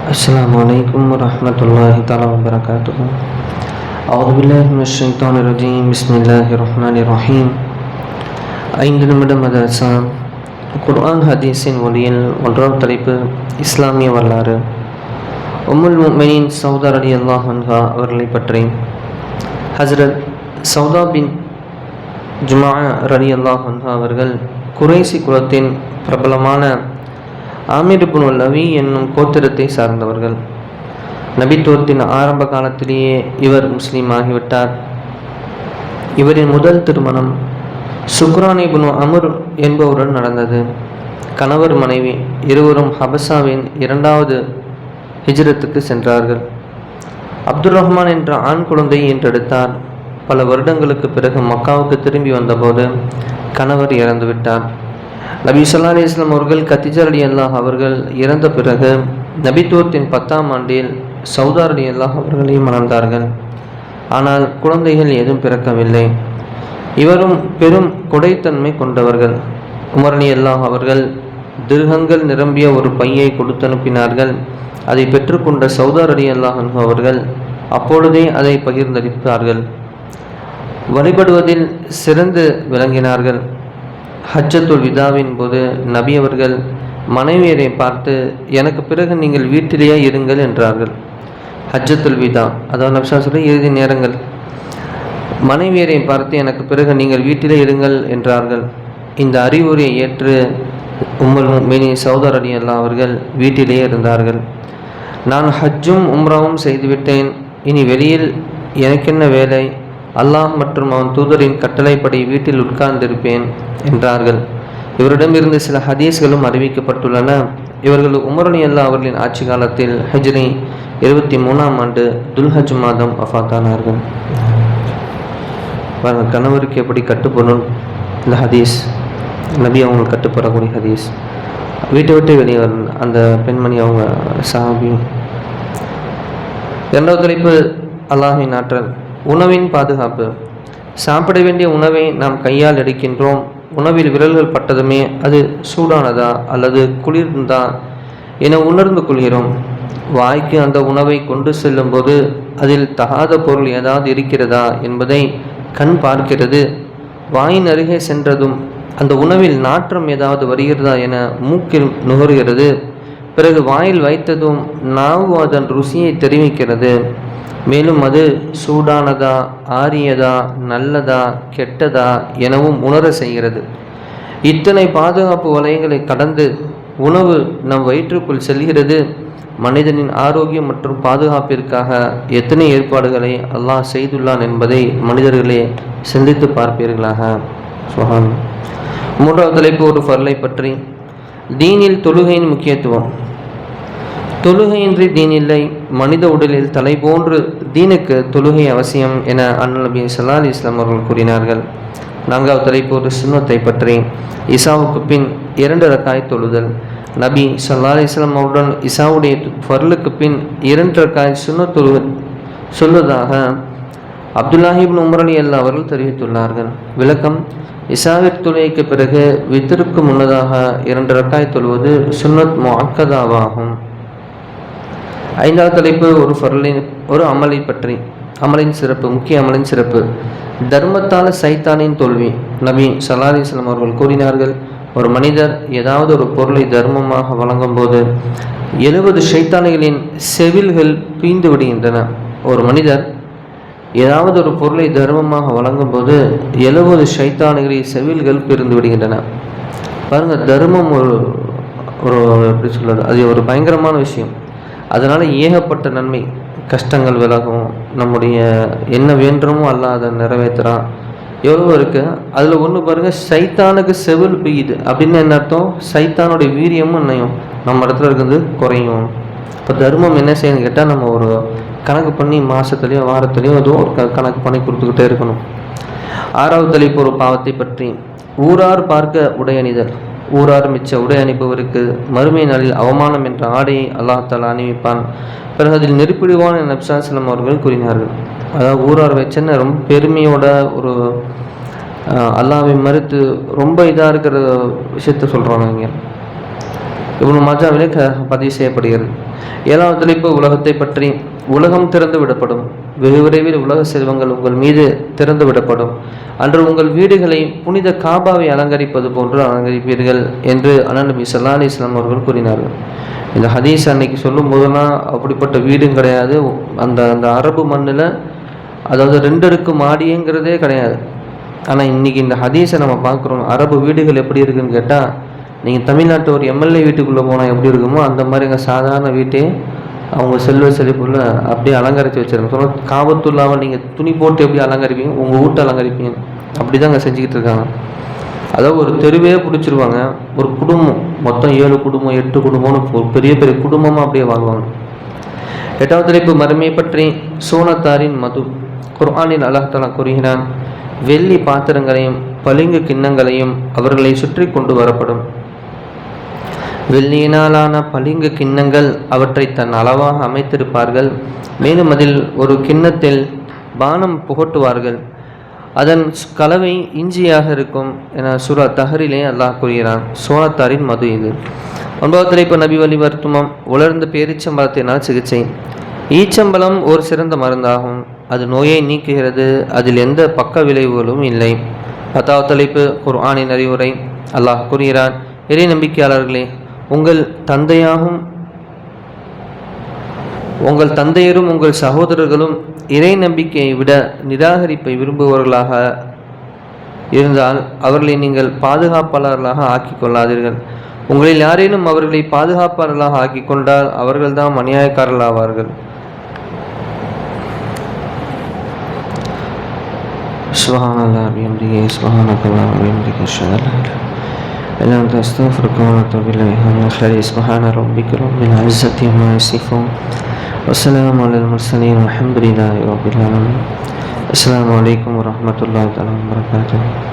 السلام عليكم ورحمة الله تعالى وبركاته أعوذ بالله من الشيطان الرجيم بسم الله الرحمن الرحيم ஐந்து நிமிட மதரசா குர்ஆன் ஹதீஸின் ஒளியில் ஒன்றாம் தலைப்பு இஸ்லாமிய வரலாறு உம்முல் முக்மினின் சௌதா அலி அல்லாஹ் அன்ஹா அவர்களை பற்றி ஹஸ்ரத் சௌதா பின் ஜுமா ரலி அல்லாஹ் அன்ஹா அவர்கள் குறைசி குலத்தின் பிரபலமான ஆமீர் இப்னு லவி என்னும் கோத்திரத்தை சார்ந்தவர்கள். நபித்துவத்தின் ஆரம்ப காலத்திலேயே இவர் முஸ்லீம் ஆகிவிட்டார். இவரின் முதல் திருமணம் சுக்ரான் இப்னு அமர் என்பவருடன் நடந்தது. கணவர் மனைவி இருவரும் ஹபசாவின் இரண்டாவது ஹிஜ்ரத்துக்கு சென்றார்கள். அப்துல் ரஹ்மான் என்ற ஆண் குழந்தையை ஈன்றெடுத்தார் பல வருடங்களுக்கு பிறகு மக்காவுக்கு திரும்பி வந்தபோது கணவர் இறந்துவிட்டார். நபி சொல்லா அலி இஸ்லாம் அவர்கள் கத்திஜர் அலி அல்லாஹ் அவர்கள் இறந்த பிறகு நபித்துவத்தின் பத்தாம் ஆண்டில் சவுதார் அலி அல்லாஹ் அவர்களையும் மணந்தார்கள். ஆனால் குழந்தைகள் ஏதும் பிறக்கவில்லை. இவரும் பெரும் கொடைத்தன்மை கொண்டவர்கள். குமரணி அல்லாஹ் அவர்கள் திருகங்கள் நிரம்பிய ஒரு பையை கொடுத்து அனுப்பினார்கள் அதை பெற்றுக்கொண்ட சவுதார் அலி அல்லாஹ் அவர்கள் அப்பொழுதே அதை பகிர்ந்தளித்தார்கள். வழிபடுவதில் சிறந்து விளங்கினார்கள். ஹஜ்ஜத்துல் விதாவின் போது நபி அவர்கள் மனைவியரை பார்த்து எனக்கு பிறகு நீங்கள் வீட்டிலேயே இருங்கள் என்றார்கள். ஹஜ்ஜத்துல் விதா அதாவது நப்சா சொல்லி இறுதி நேரங்கள். மனைவியரை பார்த்து எனக்கு பிறகு நீங்கள் வீட்டிலே இருங்கள் என்றார்கள். இந்த அறிவுரையை ஏற்று உம்மல் மினி சௌதர் அலி அல்லா அவர்கள் வீட்டிலேயே இருந்தார்கள். நான் ஹஜ்ஜும் உம்ராவும் செய்துவிட்டேன். இனி வெளியில் எனக்கென்ன வேலை? அல்லாஹ் மற்றும் அவன் தூதரின் கட்டளைப்படி வீட்டில் உட்கார்ந்திருப்பேன் என்றார்கள். இவரிடமிருந்து சில ஹதீஸ்களும் அறிவிக்கப்பட்டுள்ளன. இவர்கள் உமரணி அல்லா அவர்களின் ஆட்சி காலத்தில் ஹஜ்ரி இருபத்தி மூணாம் ஆண்டு துல்ஹஜ் மாதம் அஃபாத்தானார்கள் கணவருக்கு எப்படி கட்டுப்படணும்? இந்த ஹதீஸ் நபி அவங்களுக்கு கட்டுப்படக்கூடிய ஹதீஸ். வீட்டை விட்டு வெளியே வரணும். அந்த பெண்மணி அவங்க சாபி. இரண்டாவது தலைப்பு அல்லாஹின் ஆற்றல். உணவின் பாதுகாப்பு. சாப்பிட வேண்டிய உணவை நாம் கையால் எடுக்கின்றோம். உணவில் விரல்கள் பட்டதுமே அது சூடானதா அல்லது குளிர்ந்தா என உணர்ந்து கொள்கிறோம். வாய்க்கு அந்த உணவை கொண்டு செல்லும்போது அதில் தகாத பொருள் ஏதாவது இருக்கிறதா என்பதை கண் பார்க்கிறது. வாயின் அருகே சென்றதும் அந்த உணவில் நாற்றம் ஏதாவது வருகிறதா என மூக்கில் நுகர்கிறது. பிறகு வாயில் வைத்ததும் நாவு அதன் ருசியை தெரிவிக்கிறது. மேலும் அது சூடானதா ஆரியதா நல்லதா கெட்டதா எனவும் உணர செய்கிறது. இத்தனை பாதுகாப்பு வலைகளை கடந்து உணவு நம் வயிற்றுக்குள் செல்கிறது. மனிதனின் ஆரோக்கியம் மற்றும் பாதுகாப்பிற்காக எத்தனை ஏற்பாடுகளை அல்லாஹ் செய்துள்ளான் என்பதை மனிதர்களே சிந்தித்து பார்ப்பீர்களாக. சுஹான். மூன்றாவது தலைப்பு ஒரு ஃபர்லை பற்றி. தீனில் தொழுகையின் முக்கியத்துவம். தொழுகையின்றி தீனில்லை மனித உடலில் தலை போன்று தீனுக்கு தொழுகை அவசியம் என அண்ணல் நபி சல்லா அலி இஸ்லாம் அவர்கள் கூறினார்கள். நான்காவது தலைப்பு ஒரு சுண்ணத்தை பற்றி. இசாவுக்கு பின் இரண்டு ரக்காய் தொழுதல். நபி சல்லா அலி இஸ்லாம் அவருடன் இசாவுடைய ஃபர்லுக்கு பின் இரண்டு ரக்காய் சுண்ண தொழு சொல்வதாக அப்துல்லாஹிபின் உமரலி அலி அல்லா அவர்கள் தெரிவித்துள்ளார்கள். விளக்கம் இசாவிற் தொழுகைக்கு பிறகு வித்திற்கு முன்னதாக இரண்டு ரக்காய் தொழுவது சுன்னத் முஅக்கதாவாகும். ஐந்தாவது தலைப்பு ஒரு பொருளின் ஒரு அமலை பற்றி அமலின் சிறப்பு முக்கிய அமலின் சிறப்பு. தர்மத்தால் சைத்தானின் தோல்வி. நபி சலாலிஸ்லாம் அவர்கள் கூறினார்கள் ஒரு மனிதர் ஏதாவது ஒரு பொருளை தர்மமாக வழங்கும் போது எழுபது சைத்தானிகளின் செவில்கள் பீந்து விடுகின்றன. ஒரு மனிதர் ஏதாவது ஒரு பொருளை தர்மமாக வழங்கும் போது எழுபது சைத்தானிகளின் செவில்கள் பிரிந்து விடுகின்றன. பாருங்கள் தர்மம் ஒரு ஒரு எப்படி சொல்கிறது அது ஒரு பயங்கரமான விஷயம். அதனால் ஏகப்பட்ட நன்மை கஷ்டங்கள் விலகும் நம்முடைய என்ன வேண்டுமோ அல்ல அதை நிறைவேற்றுறான் எவ்வளோ இருக்குது அதில் ஒன்று பாருங்கள் சைத்தானுக்கு செவில் பெய்யுது. அப்படின்னு என்ன அர்த்தம்? சைத்தானுடைய வீரியமும் என்னையும் நம்ம இடத்துல இருக்கிறது குறையும். இப்போ தர்மம் என்ன செய்யணும்னு கேட்டால் நம்ம ஒரு கணக்கு பண்ணி மாதத்துலேயோ வாரத்துலேயோ ஏதோ ஒரு கணக்கு பண்ணி கொடுத்துக்கிட்டே இருக்கணும். ஆறாவது தலைப்பு ஒரு பாவத்தை பற்றி. ஊரார் பார்க்க உடையணிதல் ஊரார் மிச்ச உடை அணிப்பவருக்கு மறுமை நாளில் அவமானம் என்ற ஆடையை அல்லாஹால அணிவிப்பான். பிறகு அதில் நெருப்பிடுவான் என நப்சாசலம் அவர்கள் கூறினார்கள். அதாவது ஊரார் வச்சன்னு ரொம்ப பெருமையோட ஒரு அல்லாவை மறுத்து ரொம்ப இதாக இருக்கிற விஷயத்த சொல்கிறாங்க இங்கே. இவ்வளோ மஜாவிலே க பதிவு செய்யப்படுகிறது. ஏழாவது தலைப்பு உலகத்தை பற்றி உலகம் திறந்து விடப்படும். வெகு விரைவில் உலக செல்வங்கள் உங்கள் மீது திறந்து விடப்படும். அன்று உங்கள் வீடுகளை புனித காபாவை அலங்கரிப்பது போன்று அலங்கரிப்பீர்கள் என்று அனநபி சல்லா அலி இஸ்லாம் அவர்கள் கூறினார்கள். இந்த ஹதீஸ் அன்னைக்கு சொல்லும் போதெல்லாம் அப்படிப்பட்ட வீடும் கிடையாது. அந்த அந்த அரபு மண்ணில் அதாவது ரெண்டு அடுக்கு மாடிங்கிறதே கிடையாது. ஆனால் இன்றைக்கி இந்த ஹதீஸை நம்ம பார்க்குறோம். அரபு வீடுகள் எப்படி இருக்குன்னு கேட்டால் நீங்கள் தமிழ்நாட்டு ஒரு எம்எல்ஏ வீட்டுக்குள்ளே போனால் எப்படி இருக்குமோ அந்த மாதிரி எங்கள் சாதாரண வீட்டே அவங்க செல்வ செழிப்புள்ள அப்படியே அலங்கரித்து வச்சுருங்க சொன்னால் காபத்துள்ளாமல் நீங்கள் துணி போட்டு எப்படி அலங்கரிப்பீங்க? உங்கள் வீட்டை அலங்கரிப்பீங்க. அப்படி தான் அங்கே செஞ்சுக்கிட்டு இருக்காங்க. அதாவது ஒரு தெருவே பிடிச்சிருவாங்க. ஒரு குடும்பம். மொத்தம் ஏழு குடும்பம் எட்டு குடும்பம்னு ஒரு பெரிய பெரிய குடும்பமாக அப்படியே வாழ்வாங்க. எட்டாவது தலைப்பு மருமையை பற்றி சோனத்தாரின் மது. குர்ஆனில் அல்லாஹாலா கூறுகிறான் வெள்ளி பாத்திரங்களையும் பளிங்கு கிண்ணங்களையும் அவர்களை சுற்றி கொண்டு வரப்படும். வெள்ளியினாலான பளிங்கு கிண்ணங்கள் அவற்றை தன் அளவாக அமைத்திருப்பார்கள். மேலும் அதில் ஒரு கிண்ணத்தில் பானம் புகட்டுவார்கள். அதன் கலவை இஞ்சியாக இருக்கும் என சுரா தஹரிலே அல்லாஹ் கூறுகிறான். சோனத்தாரின் மது இது. ஒன்பதாவது தலைப்பு நபி வழி வருத்துமம். உலர்ந்த பேரிச்சம்பளத்தினால் சிகிச்சை. ஈச்சம்பளம் ஒரு சிறந்த மருந்தாகும். அது நோயை நீக்குகிறது. அதில் எந்த பக்க விளைவுகளும் இல்லை. பத்தாவது தலைப்பு குர்ஆனின் அறிவுரை. அல்லாஹ் கூறுகிறான் இறை நம்பிக்கையாளர்களே உங்கள் தந்தையாகும் உங்கள் தந்தையரும் உங்கள் சகோதரர்களும் இறை நம்பிக்கையை விட நிராகரிப்பை விரும்புபவர்களாக இருந்தால் அவர்களை நீங்கள் பாதுகாப்பாளர்களாக ஆக்கி கொள்ளாதீர்கள். உங்களில் யாரேனும் அவர்களை பாதுகாப்பாளர்களாக ஆக்கி கொண்டால் அவர்கள்தான் அநியாயக்காரர்களாவார்கள். சுபஹானல்லாஹ் பிஹம்திஹி சுபஹானல்லாஹ் பிஹம்திஹி அஷ்ஹது إلا أنت أستغفرك وأتوب إليه من خير سبحان ربك رب العزة عما يصفون. والسلام على المرسلين والحمد لله رب العالمين. السلام عليكم ورحمة الله تعالى وبركاته.